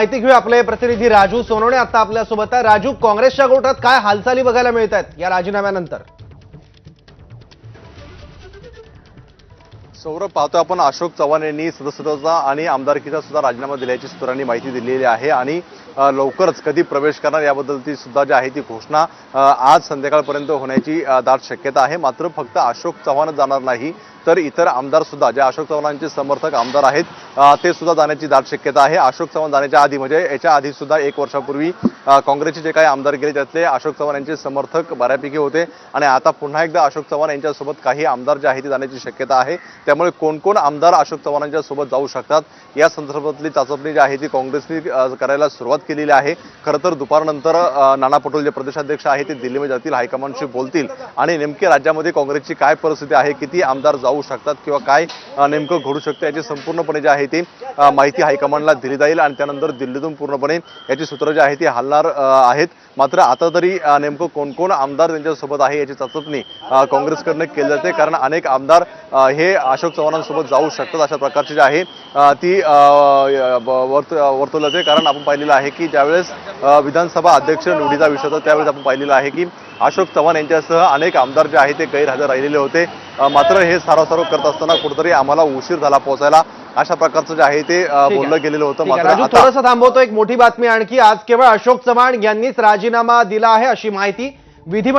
माहिती घेऊ आपले प्रतिनिधी राजू सोनवणे. आता आपल्यासोबत आहे. राजू काँग्रेसच्या गोटात काय हालचाली बघायला मिळत आहेत या राजीनाम्यानंतर? सौरभ पाहतो आपण अशोक चव्हाण यांनी सदस्यत्वाचा आणि आमदारकीचा सुद्धा राजीनामा दिल्याची सूत्रांनी माहिती दिलेली आहे आणि लवकरच कधी प्रवेश करणार याबद्दलची सुद्धा जी आहे ती घोषणा आज संध्याकाळपर्यंत होण्याची दाट शक्यता आहे. मात्र फक्त अशोक चव्हाणच जाणार नाही. तर इतर आमदार सुद्धा जे अशोक चव्हाणांचे समर्थक आमदार आहेत ते सुद्धा जाण्याची दाट शक्यता आहे. अशोक चव्हाण जाण्याच्या आधी म्हणजे याच्या आधी सुद्धा एक वर्षापूर्वी काँग्रेसचे जे काही आमदार गेले त्यातले अशोक चव्हाण यांचे समर्थक बऱ्यापैकी होते. आणि आता पुन्हा एकदा अशोक चव्हाण यांच्यासोबत काही आमदार जे आहेत ते जाण्याची शक्यता आहे. त्यामुळे कोण कोण आमदार अशोक चव्हाणांच्या सोबत जाऊ शकतात या संदर्भातली चाचपणी जी आहे ती काँग्रेसने करायला सुरुवात केलेली आहे. खरं तर दुपारनंतर नाना पटोले जे प्रदेशाध्यक्ष आहे ते दिल्लीमध्ये जातील हायकमांडशी बोलतील. आणि नेमकी राज्यामध्ये काँग्रेसची काय परिस्थिती आहे किती आमदार जाऊ जाऊ शकतात किंवा काय नेमकं घडू शकतं याची संपूर्णपणे जे आहे ती माहिती हायकमांडला दिली जाईल आणि त्यानंतर दिल्लीतून पूर्णपणे याची सूत्र जी आहे ती हलणार आहेत. मात्र आता तरी नेमकं कोण कोण आमदार त्यांच्यासोबत आहे याची चाचपणी काँग्रेसकडनं केली जाते. कारण अनेक आमदार हे अशोक चव्हाणांसोबत जाऊ शकतात अशा प्रकारची जी आहे ती वर्त वर्तवलं जाते कारण आपण पाहिलेलं आहे की ज्यावेळेस विधानसभा अध्यक्ष निवडीचा विषय होता त्यावेळेस आपण पाहिलेलं आहे की अशोक चव्हाण यांच्यासह अनेक आमदार जे आहे ते गैरहजर राहिलेले होते. मात्र हे सारासारो करत असताना कुठेतरी आम्हाला उशीर झाला पोहोचायला अशा प्रकारचं जे आहे ते. बोललं गेलेलं होतं. मात्र थोडंसं थांबवतो. एक मोठी बातमी आणखी. आज केवळ अशोक चव्हाण यांनीच राजीनामा दिला आहे अशी माहिती विधिमंडळ